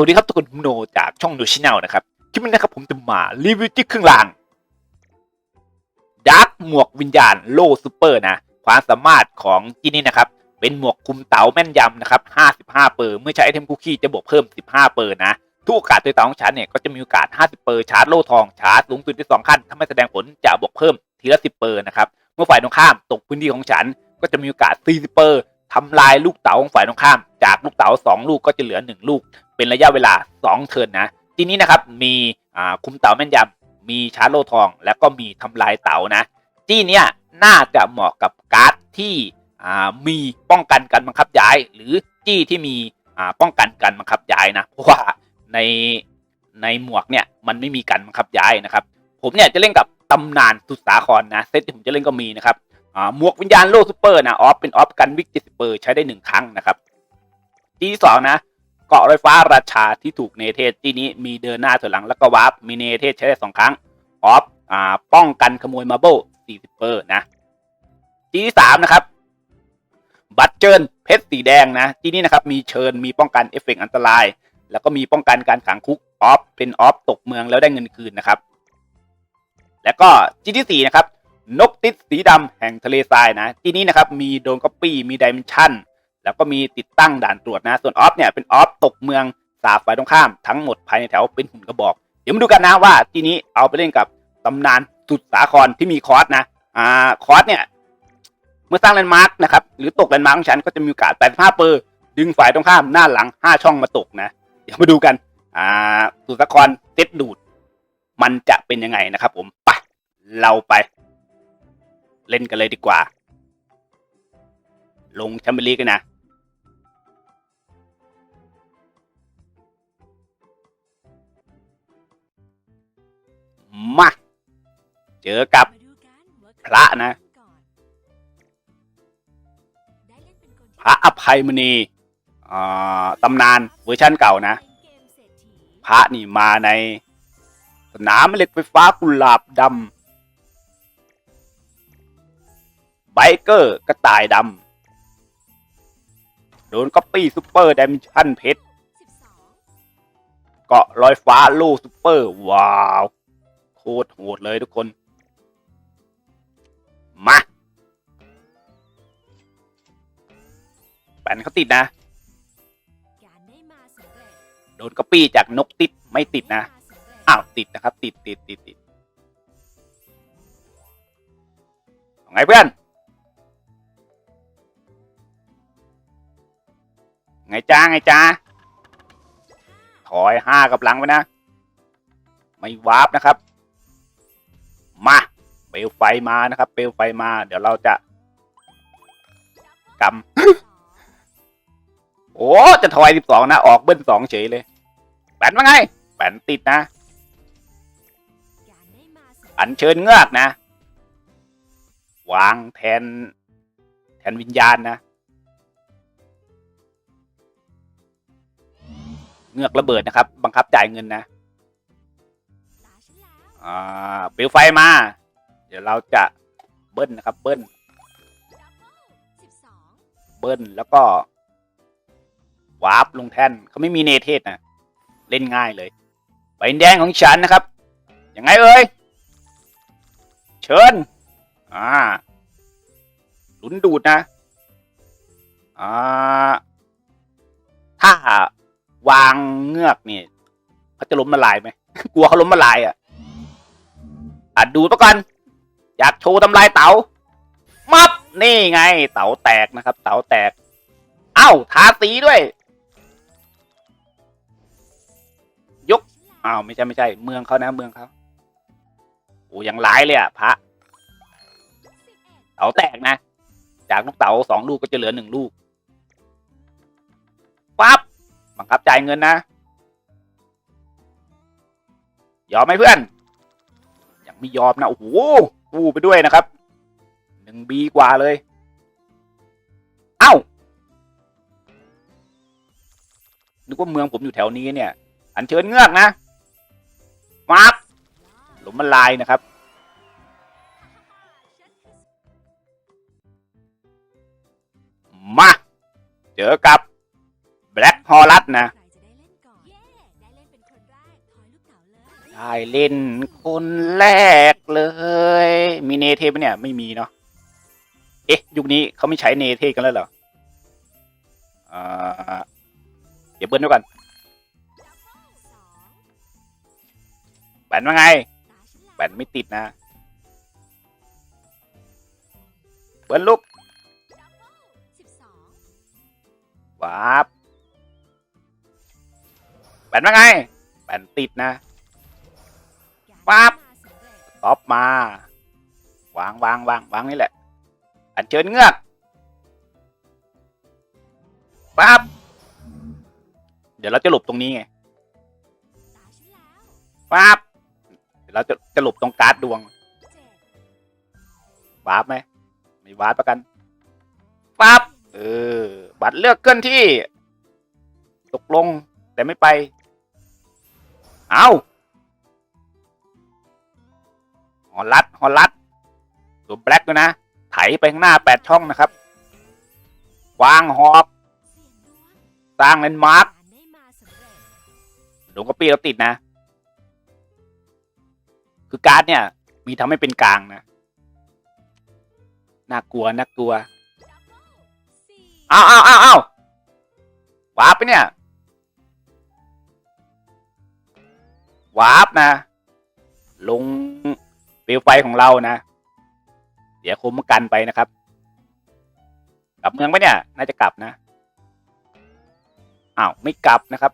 วัสดีครับทุกคนผมโนจากช่องโนชิแนลนะครับ คลิปนี้นะครับผมจะมารีวิวที่เครื่องรางดาร์กหมวกวิญญาณโลซูเปอร์นะ ความสามารถของที่นี่นะครับ เป็นหมวกคุมเต๋าแม่นยำนะครับ 55 เปอร์ เมื่อใช้ไอเทมคุกกี้จะบวกเพิ่ม 15 เปอร์นะ ทุกโอกาสตัวเต๋าของฉันเนี่ยก็จะมีโอกาส 50 เปอร์ชาร์จโลทองชาร์จสูงสุดที่ 2 ขั้น ถ้าไม่แสดงผลจะบวกเพิ่มทีละ 10 เปอร์นะครับ เมื่อฝ่ายตรงข้ามตกพื้นที่ของฉันก็จะมีโอกาส 40 เปอร์ทำลายลูกเต๋าของฝ่ายตรงข้าม จากลูกเต๋า2 ลูกก็จะเหลือ 1 ลูก เป็นระยะเวลา 2 เทิร์นนะ ทีนี้นะครับมีอ่าคุมเต๋าแม่นยำมีชาร์โลทอง แล้วก็มีทำลายเต๋านะจี้เนี้ยน่าจะเหมาะกับการ์ดที่อ่ามีป้องกันการบังคับย้าย หรือจี้ที่มีอ่าป้องกันการบังคับย้ายนะเพราะว่าในในหมวกเนี่ยมันไม่มีการบังคับย้ายนะครับ ผมเนี่ยจะเล่นกับตำนานสุดสาครนะเซตที่ผมจะเล่นก็มีนะครับอ่าหมวกวิญญาณโลซูเปอร์นะออฟเป็นออฟกันวิกเจ็ดสิบเปอร์ใช้ได้หนึ่งครั้งนะครับจี้ที่สองนะ เกาะรอยฟ้าราชาที่ถูกเนเธสที่นี้มีเดินหน้าถอยหลังแล้วก็วาร์ปมีเนเธสใช้ได้สองครั้งออฟอ่าป้องกันขโมยมาร์เบิล40เปอร์นะทีที่สามนะครับบัตเจิญเพชรสีแดงนะที่นี้นะครับมีเชิญมีป้องกันเอฟเฟกต์อันตราย แล้วก็มีป้องกันการขังคุกออฟเป็นออฟตกเมืองแล้วได้เงินคืนนะครับ แล้วก็จีที่สี่นะครับนกติดสีดำแห่งทะเลทรายนะ ที่นี้นะครับมีโดนก๊อปปี้มีดิเมนชั่น แล้วก็มีติดตั้งด่านตรวจนะ ส่วนออฟเนี่ยเป็นออฟตกเมืองสาบฝ่ายตรงข้ามทั้งหมดภายในแถวเป็นหุ่นกระบอก เดี๋ยวมาดูกันนะว่าทีนี้เอาไปเล่นกับตำนานสุดสาครที่มีคอร์สนะอ่าคอร์สเนี่ยเมื่อสร้างแลนด์มาร์กนะครับหรือตกแลนด์มาร์กของฉันก็จะมีโอกาส85เปอร์ดึงฝ่ายตรงข้ามหน้าหลัง 5 ช่องมาตกนะ เดี๋ยวมาดูกันอ่าสุดสาครเซตดูด มันจะเป็นยังไงนะครับผมไปเราไป เล่นกันเลยดีกว่า ลงแชมเปี้ยนลีกกันนะ มาเจอกับพระนะ พระอภัยมณีอ่าตำนานเวอร์ชันเก่านะ พระนี่มาใน สนามเหล็กไฟฟ้ากุหลาบดำไบเกอร์กระต่ายดำโดนก๊อปปี้ซูเปอร์ดิเมชั่นเพชรเกาะลอยฟ้าโลซูเปอร์ ว้าว โคตรโหดเลยทุกคน มาแปนเขาติดนะ โดนก๊อปปี้จากนกติดไม่ติดนะ อ้าว ติดนะครับ ติดติดติดติดไงเพื่อน ไงจ้าไงจ้าถอยห้ากับหลังไปนะ ไม่วาร์ปนะครับ มาเปลวไฟมานะครับ เปลวไฟมา เดี๋ยวเราจะกำโอ้จะถอยสิบสองนะ ออกเบิ้ลสองเฉยเลยแปนว่าไงแปนติดนะอัญเชิญเงือกนะ วางแทน แทนวิญญาณนะ เงือกระเบิดนะครับ บังคับจ่ายเงินนะ อ่าเปลวไฟมา เดี๋ยวเราจะเบิ้ลนะครับเบิ้ลเบิ้ลแล้วก็วาร์ปลงแท่นเขาไม่มีเนเทศนะ เล่นง่ายเลยใบแดงของฉันนะครับ ยังไงเอ่ย เชิญ อ่าหลุนดูดนะ อ่า ถ้าวางเงือกนี่เขาจะล้มละลายไหม กลัวเขาล้มละลายอะ อะดูตัวก่อน อยากโชว์ทำลายเต๋ามับนี่ไง เต๋าแตกนะครับ เต๋าแตก เอ้าทาสีด้วย ยกอ้าวไม่ใช่ไม่ใช่ เมืองเขานะ เมืองเขาโอ้ยังร้ายเลยอะพระเต๋าแตกนะ จากลูกเต๋าสองลูกก็จะเหลือหนึ่งลูกปั๊บบังคับจ่ายเงินนะยอมไหมเพื่อน ไม่ยอมนะโอ้โหกูไปด้วยนะครับหนึ่งบีกว่าเลยเอ้านึกว่าเมืองผมอยู่แถวนี้เนี่ย อันเชิญเงือกนะมาบหลุมมันลายนะครับมาเจอกับแบล็กฮอลัสนะ ได้เล่นคนแรกเลย มีเนเทปเนี่ยไม่มีเนาะเอ๊ะ ยุคนี้เขาไม่ใช้เนเทกันแล้วเหรอเดี๋ยวเบิ้ลด้วยกันแบนว่าไงแบนไม่ติดนะเบิ้ลลูกวาบแบนว่าไงแบนติดนะ ปั๊บท็อปมา วางวางวางวางนี่แหละ อันเชิญเงือกปั๊บเดี๋ยวเราจะหลบตรงนี้ไงปั๊บเดี๋ยวเราจะจะหลบตรงการ์ดดวงวาร์ปไหมไม่วาร์ปประกันปั๊บเออ บัตรเลือกเคลื่อนที่ ตกลงแต่ไม่ไป เอา ฮอลัดฮอลัดตัวแบล็กด้วยนะ ไถไปข้างหน้าแปดช่องนะครับวางหอกสร้างเลนมาร์คหลวงกระปี้เราติดนะ คือการ์ดเนี่ย มีทำให้เป็นกลางนะ น่ากลัวน่ากลัวอ้าวอ้าวอ้าวอ้าววาร์ปไปเนี่ยวาร์ปนะ ลง ปลวไฟของเรานะ เดี๋ยวคมกันไปนะครับ กลับเมืองไหมเนี่ย น่าจะกลับนะอ้าวไม่กลับนะครับ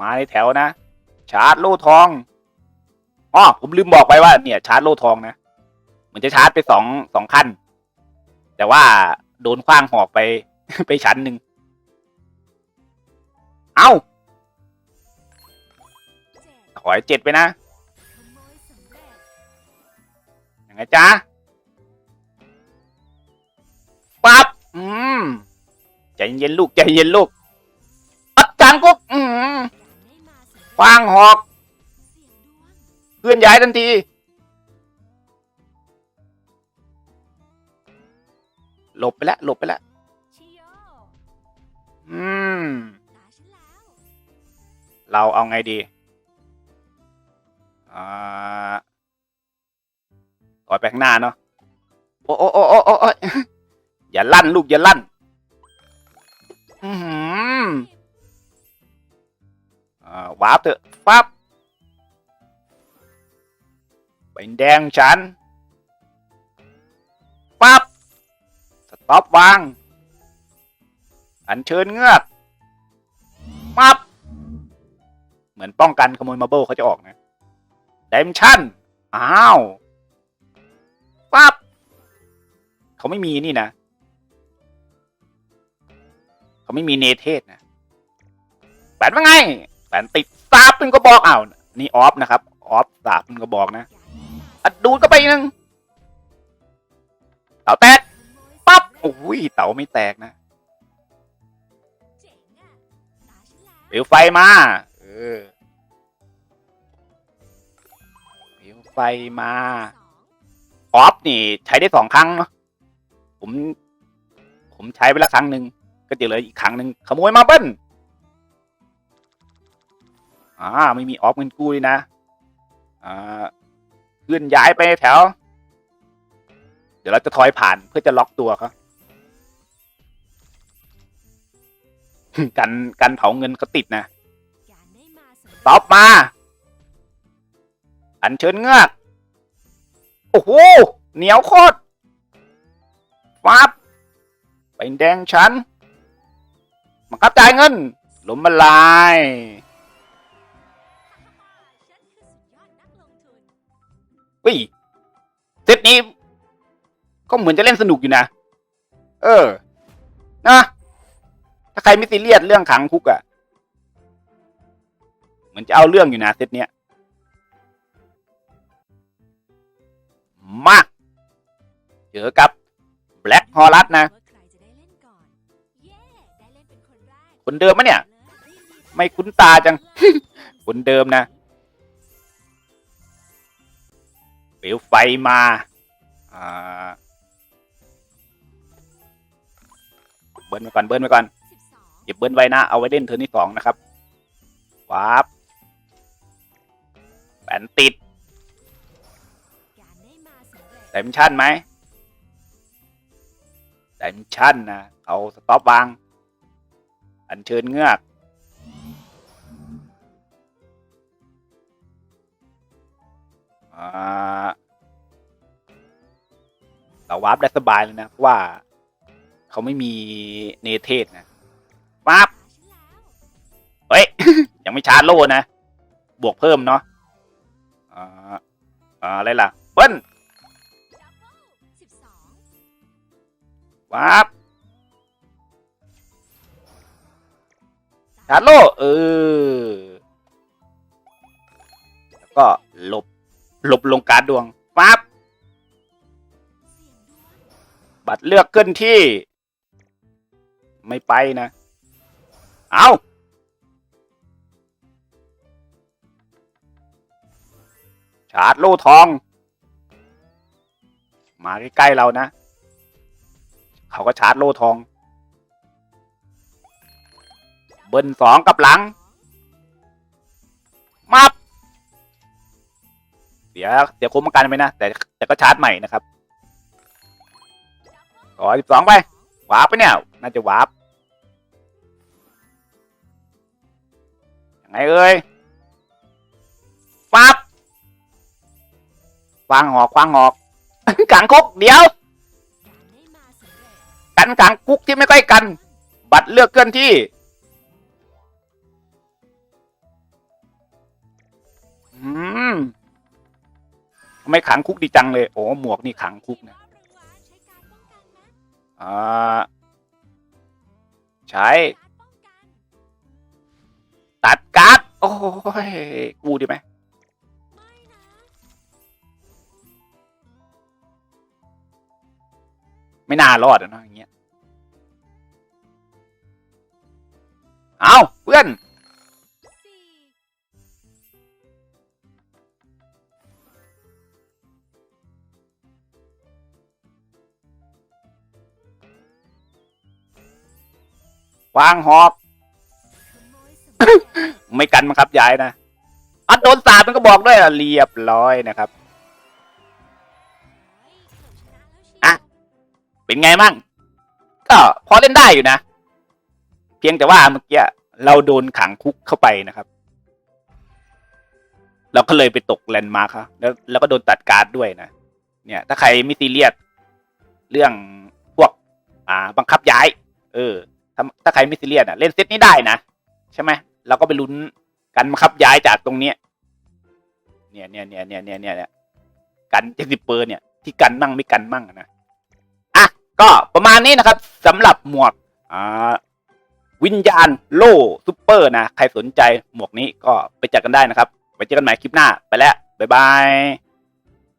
มาในแถวนะ ชาร์จโล่ทองอ๋อผมลืมบอกไปว่าเนี่ย ชาร์จโล่ทองนะเหมือนจะชาร์จไปสองสองขั้น แต่ว่าโดนคว้างหอกไปไปชั้นหนึ่งเอา้าถอยเจ็ดไปนะ ยังไงจ๊ะปั๊บอืมใจเย็นลูกใจเย็นลูกปัดจางกุ๊กอืมฟางหอกเคลื่อนย้ายทันทีหลบไปแล้วหลบไปแล้วอืม เราเอาไงดี อ่า ถอยไปข้างหน้าเนาะโอ้โอ้โอ้โอ้โอ้อยอย่าลั่นลูกอย่าลั่นอืออ่าวาร์ปเถอะปั๊บเป็นแดงฉันปั๊บสต็อปวาง อันเชิญเงือกปั๊บเหมือนป้องกันขโมยมาเบิลเขาจะออกนะเดมชั่น อ้าว ปั๊บเขาไม่มีนี่นะ เขาไม่มีเนเทศนะแปนว่าไงแปนติดสาบเป็นก็บอกอ้าวนี่ออฟนะครับ ออฟสาบเป็นก็บอกนะอัดดูดก็ไปหนึ่งเต่าแตกปั๊บโอ้ยเต่าไม่แตกนะเปลวไฟมา เออเปลวไฟมา ออฟนี่ใช้ได้สองครั้งเนาะผม ผมใช้ไปละครั้งหนึ่งก็จะเหลืออีกครั้งหนึ่งขโมยมาเบิ้ลอ่าไม่มีออฟเงินกู้เลยนะอ่าเคลื่อนย้ายไปแถว เดี๋ยวเราจะถอยผ่านเพื่อจะล็อกตัวเขากันกันเผาเงินเขาติดนะตอบมา อันเชิญเงือก โอ้โห เหนียวโคตรฟับเป็นแดงฉันมาครับจ่ายเงินล้มละลายวิเซตนี้ ก็เหมือนจะเล่นสนุกอยู่นะ เออ นะ ถ้าใครไม่ซีเรียสเรื่องขังคุกอะ่ะ เหมือนจะเอาเรื่องอยู่นะเซตเนี้ย เจอกับแบล็กฮอลัสนะ คนเดิมมะเนี่ย ไม่คุ้นตาจัง คนเดิมนะเปลวไฟมาอ่าเบิ้ลไปก่อนเบิ้ลไปก่อนเก็บเบิ้ลไว้นะ เอาไว้เล่นเทอร์นที่สองนะครับวาร์ปไปแอนติดการได้มาสำเร็จไดมิชั่นไหมไดมิชั่นนะเอาสต็อปวาง อัญเชิญเงือกอ่าเราวาร์ปได้สบายเลยนะ เพราะว่าเขาไม่มีเนเทศนะปั๊บตาฉันแล้วเฮ้ย ยังไม่ชาร์จโล่นะ บวกเพิ่มเนาะ อ่าอ่าอะไรล่ะเบิ้ล วับชาร์โลเออ แล้วก็หลบ หลบลงการดดวงปั๊บ บัตรเลือกเคลื่อนที่ ไม่ไปนะ เอาชาร์จโลทอง มาใกล้ ๆ เรานะ เขาก็ชาร์จโล่ทอง เบิ้ลสองกับหลัง มับเสียวเสียวคุ้มกันไปนะ แต่แต่ก็ชาร์จใหม่นะครับต่อสิบสองไป วาร์ปไปเนี่ย น่าจะวาร์ปยังไงเอ่ยปั๊บควางหอกควางหอกขังคุกเดี๋ยว กันขังคุกที่ไม่ใกล้กัน บัตรเลือกเคลื่อนที่ อืมทำไม่ขังคุกดีจังเลยโอ้หมวกนี่ขังคุกนะอ่าใช้ตัดการ์ดโอ้ยกูดีไหม ไม่น่ารอดอะเนะอย่างเงี้ยเอาเพื่อนวางหอกไม่กันมั้งครับยายนะอัดโดนสาดมันก็บอกด้วยอะเรียบร้อยนะครับ เป็นไงมั่งก็พอเล่นได้อยู่นะ เพียงแต่ว่าเมื่อกี้เราโดนขังคุกเข้าไปนะครับ เราก็เลยไปตกแลนด์มาร์คครับแล้วแล้วก็โดนตัดการ์ดด้วยนะ เนี่ย ถ้าใครไม่ซีเรียสเรื่องพวก อ่า บังคับย้าย เออ ถ้าถ้าใครไม่ซีเรียสอะ เล่นเซตนี้ได้นะ ใช่ไหมเราก็ไปลุ้นกันบังคับย้ายจากตรงเนี้ยเนี่ยเนี่ยเนี่ยเนี่ยเนี่ยเนี่ยกันเจ็ดสิบเปอร์เนี่ยที่กันมั่งไม่กันมั่งนะ ก็ประมาณนี้นะครับสำหรับหมวกวิญญาณโล่ซูเปอร์นะ ใครสนใจหมวกนี้ก็ไปจัดกันได้นะครับ ไว้เจอกันใหม่คลิปหน้าไปแล้ว บ๊ายบาย